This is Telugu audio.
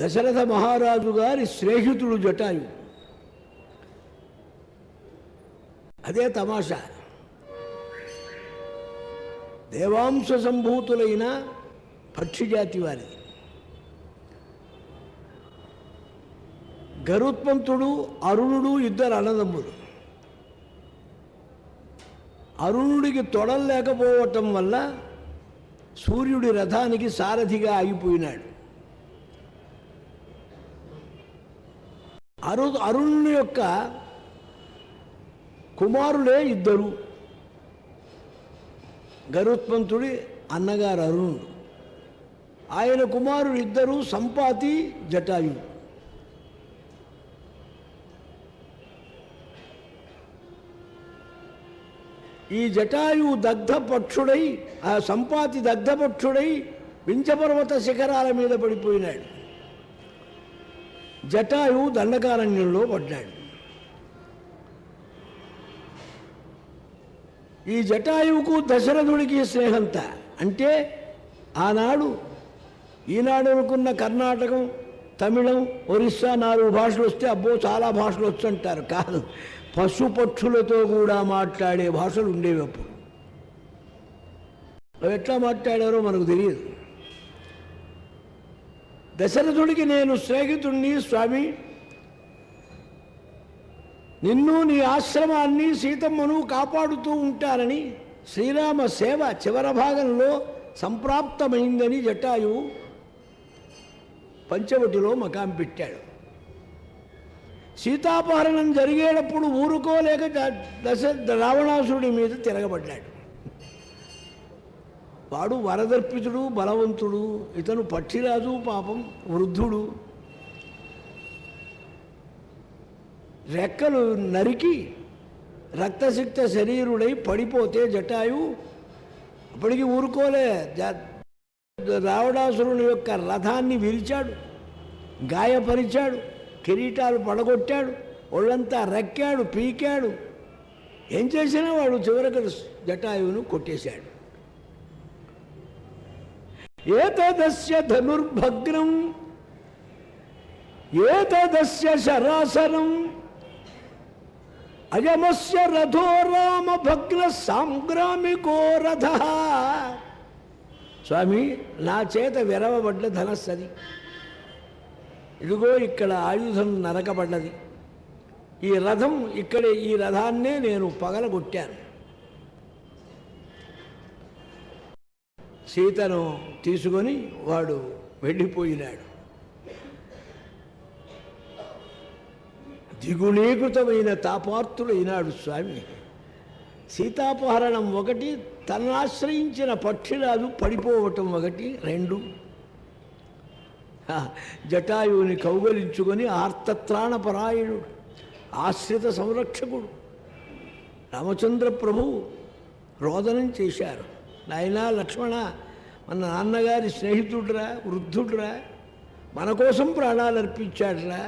దశరథ మహారాజు గారి స్నేహితుడు జటాయు. అదే తమాషా. దేవాంశ సంభూతులైన పక్షిజాతి వారి గరుత్మంతుడు అరుణుడు ఇద్దరు అన్నదమ్ములు. అరుణుడికి తొడలు లేకపోవటం వల్ల సూర్యుడి రథానికి సారథిగా ఆగిపోయినాడు. అరు అరుణుని యొక్క కుమారులే ఇద్దరు. గరుత్మంతుడి అన్నగారు అరుణుడు ఆయన కుమారులు ఇద్దరు సంపాతి జటాయు ఈ జటాయు దగ్ధపక్షుడై ఆ సంపాతి దగ్ధపక్షుడై వించపర్వత శిఖరాల మీద పడిపోయినాడు. జటాయు దండకారణ్యంలో పడ్డాడు. ఈ జటాయువుకు దశరథుడికి స్నేహంత? అంటే ఆనాడు ఈనాడు అనుకున్న కర్ణాటకం తమిళం ఒరిస్సా నాలుగు భాషలు వస్తే అబ్బో చాలా భాషలు వచ్చంటారు. కాదు పశుపక్షులతో కూడా మాట్లాడే భాషలు ఉండేవి అప్పుడు. అవి ఎట్లా మాట్లాడారో మనకు తెలియదు. దశరథుడికి నేను స్నేహితుణ్ణి స్వామి. నిన్ను నీ ఆశ్రమాన్ని సీతమ్మను కాపాడుతూ ఉంటారని శ్రీరామ సేవ చివర భాగంలో సంప్రాప్తమైందని జటాయువు పంచవటిలో మకాం పెట్టాడు. సీతాపహరణం జరిగేటప్పుడు ఊరుకోలేక దశ రావణాసురుడి మీద తిరగబడ్డాడు. వాడు వరదర్పితుడు బలవంతుడు ఇతను పక్షిరాజు పాపం వృద్ధుడు. రెక్కలు నరికి రక్తసిక్త శరీరుడై పడిపోతే జటాయు అప్పటికి ఊరుకోలే. రావణాసురుని యొక్క రథాన్ని విరిచాడు గాయపరిచాడు కిరీటాలు పడగొట్టాడు ఒళ్ళంతా రెక్కాడు పీకాడు. ఏం చేసినా వాడు చివరకు జటాయువును కొట్టేశాడు. ఏతదస్య ధనుర్భగ్నం ఏతదస్య శరాసనం అయమస్య రథో రామ భగ్న సాంగ్రామికో రథ. స్వామి నా చేత విరవబడ్డ ధనస్సది ఇదిగో ఇక్కడ ఆయుధం నరకబడ్డది. ఈ రథం ఇక్కడే ఈ రథాన్నే నేను పగలగొట్టాను. సీతను తీసుకొని వాడు వెళ్ళిపోయినాడు. దిగునీకృతమైన తాపార్తుడైనాడు స్వామి. సీతాపహరణం ఒకటి తన్నాశ్రయించిన పక్షిరాజు పడిపోవటం ఒకటి రెండు. ఆ, జటాయువుని కౌగలించుకొని ఆర్తత్రాణపరాయణుడు ఆశ్రిత సంరక్షకుడు. రామచంద్ర ప్రభువు రోదనం చేశారు. నాయనా లక్ష్మణ మన నాన్నగారి స్నేహితుడురా వృద్ధుడురా మన కోసం ప్రాణాలు అర్పించాడురా